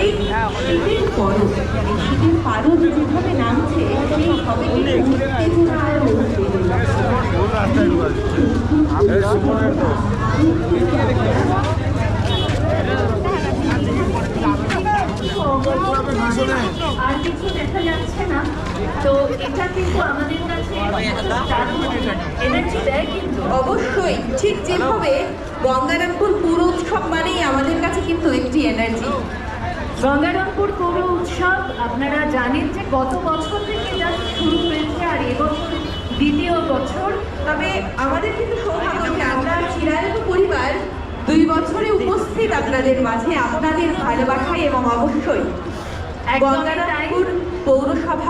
এই শীতের পরব এই শীতের পারদ যেভাবে নামছে উত্তেজনা আর আর কিছু দেখা যাচ্ছে না। তো এটা কিন্তু আমাদের কাছে এনার্জি দেয় কিন্তু। অবশ্যই, ঠিক যেভাবে গঙ্গারামপুর পুর উৎসব মানেই আমাদের কাছে একটি এনার্জি গঙ্গারামপুর পৌর উৎসব আপনারা জানেন যে গত বছর থেকে যা শুরু হয়েছে আর এবছর দ্বিতীয় বছর। তবে আমাদের কিন্তু সৌভাগ্য যে আমরা চিরায়ত পরিবার দুই বছরে উপস্থিত আপনাদের মাঝে আপনাদের ভালোবাসায় এবং অবশ্যই গঙ্গারামপুর পৌরসভা